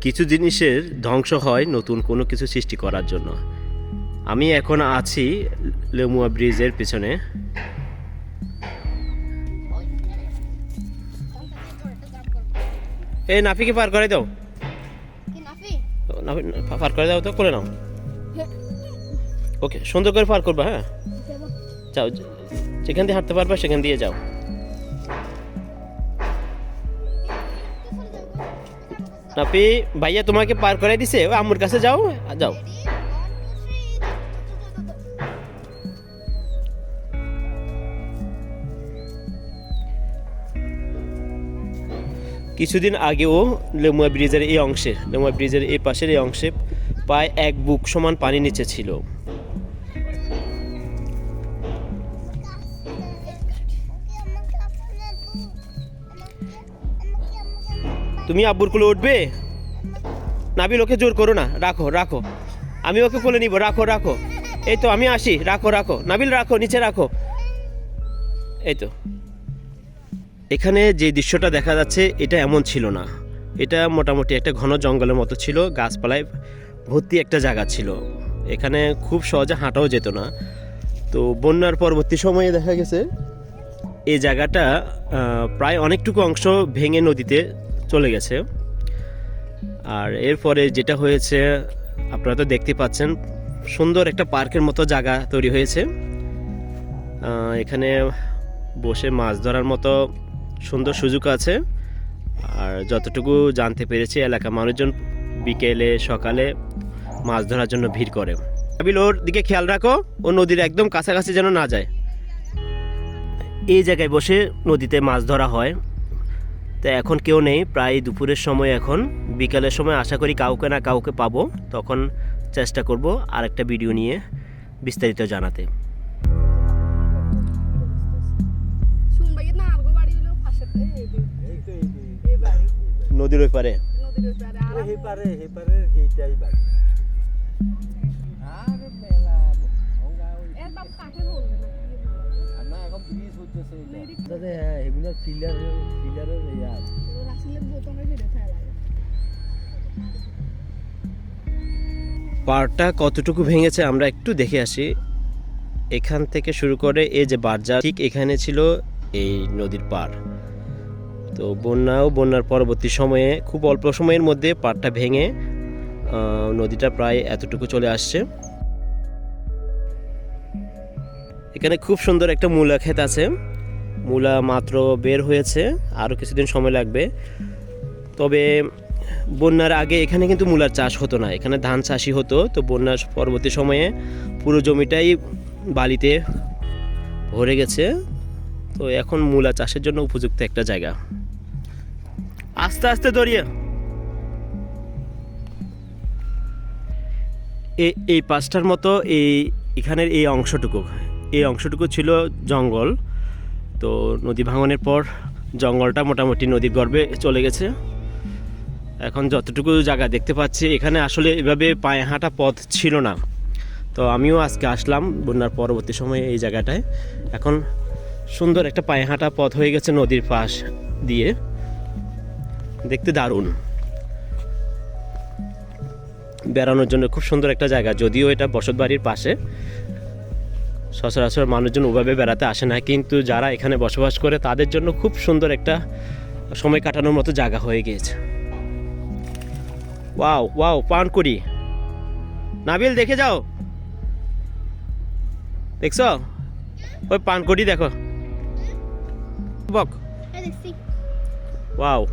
কিছু জিনিসের ধ্বংস হয় নতুন কোনো কিছু সৃষ্টি করার জন্য। আমি এখন আছি লেমুয়া ব্রিজের পিছনে। এই নাফিকে পার করে দাও। পার করে দাও তো করে নাও। ওকে সুন্দর করে পার করবা হ্যাঁ? যাও যেখান দিয়ে হাঁটতে পারবা সেখান দিয়ে যাও। নাপি ভাইয়া তোমাকে পার করে দিছে, ও আম্মুর কাছে যাও যাও। কিছুদিন আগেও লেমুয়া ব্রিজের এই অংশে, লেমুয়া ব্রিজের এই পাশের এই অংশে প্রায় এক বুক সমান পানি নিচে ছিল। তুমি আব্বুর কোলে উঠবে? নাবিল, ওকে জোর করো না। রাখো রাখো। আমি ওকে কোলে নিব। রাখো রাখো। এই তো, আমি আসি। রাখো রাখো। নাবিল, রাখো, নিচে রাখো। এই তো। এখানে যে দৃশ্যটা দেখা যাচ্ছে, এটা এমন ছিল না। এটা মোটামুটি একটা ঘন জঙ্গলের মতো ছিল। গাছপালায় ভর্তি একটা জায়গা ছিল। এখানে খুব সহজে হাঁটাও যেত না। তো বন্যার পরবর্তী সময়ে দেখা গেছে, এই জায়গাটা প্রায় অনেকটুকু অংশ ভেঙে নদীতে চলে গেছে। আর এরপরে যেটা হয়েছে, আপনারা তো দেখতে পাচ্ছেন, সুন্দর একটা পার্কের মতো জায়গা তৈরি হয়েছে। এখানে বসে মাছ ধরার মতো সুন্দর সুযোগ আছে। আর যতটুকু জানতে পেরেছি, এলাকা মানুষজন বিকেলে, সকালে মাছ ধরার জন্য ভিড় করে। আবিল ওর দিকে খেয়াল রাখো, ও নদীর একদম কাছাকাছি যেন না যায়। এই জায়গায় বসে নদীতে মাছ ধরা হয়। তো এখন কেউ নেই প্রায় দুপুরের সময় এখন। বিকালের সময় আশা করি কাউকে না কাউকে পাবো। তখন চেষ্টা করব আর একটা ভিডিও নিয়ে বিস্তারিত জানাতে। নদীর ওই পারে। আর মেলা এখন ব্রিজ হচ্ছে দাদা হ্যাঁ পিলার পিলারের ইয়ার রাসিলের বোতলে ফিরে ফেলা পাড়টা কতটুকু ভেঙেছে আমরা একটু দেখে আসি। এখান থেকে শুরু করে এই যে বারজার ঠিক এখানে ছিল এই নদীর পাড়। তো বন্যা ও বন্যার পরবর্তী সময়ে খুব অল্প সময়ের মধ্যে পাড়টা ভেঙে নদীটা প্রায় এতটুকু চলে আসছে। এখানে খুব সুন্দর একটা মূলা ক্ষেত আছে। মূলা মাত্র বের হয়েছে আরও কিছুদিন সময় লাগবে। তবে বন্যার আগে এখানে কিন্তু মূলার চাষ হতো না, এখানে ধান চাষই হতো। তো বন্যার পরবর্তী সময়ে পুরো জমিটাই বালিতে ভরে গেছে। তো এখন মূলা চাষের জন্য উপযুক্ত একটা জায়গা। আস্তে আস্তে দড়িয়ে। এই পাঁচটার মতো এই, এখানের এই অংশটুকু। এই অংশটুকু ছিল জঙ্গল। তো নদী ভাঙনের পর জঙ্গলটা মোটামুটি নদীর গর্ভে চলে গেছে। এখন যতটুকু জায়গা দেখতে পাচ্ছি, এখানে আসলে এভাবে পায়ে হাঁটা পথ ছিল না। তো আমিও আজকে আসলাম বন্যার পরবর্তী সময়ে এই জায়গাটায়। এখন সুন্দর একটা পায়ে হাঁটা পথ হয়ে গেছে নদীর পাশ দিয়ে। দেখতে দারুণ। বেড়ানোর জন্য খুব সুন্দর একটা জায়গা, যদিও এটা বসত বাড়ির পাশে। সচরাচর মানুষজন ওভাবে বেড়াতে আসে না। কিন্তু যারা এখানে বসবাস করে তাদের জন্য খুব সুন্দর একটা সময় কাটানোর মতো জায়গা হয়ে গিয়েছে। ওয়াও ওয়াও পান করি। নাবিল দেখে যাও। দেখছ? ওই পান করি দেখো। বক। এই ওয়াও।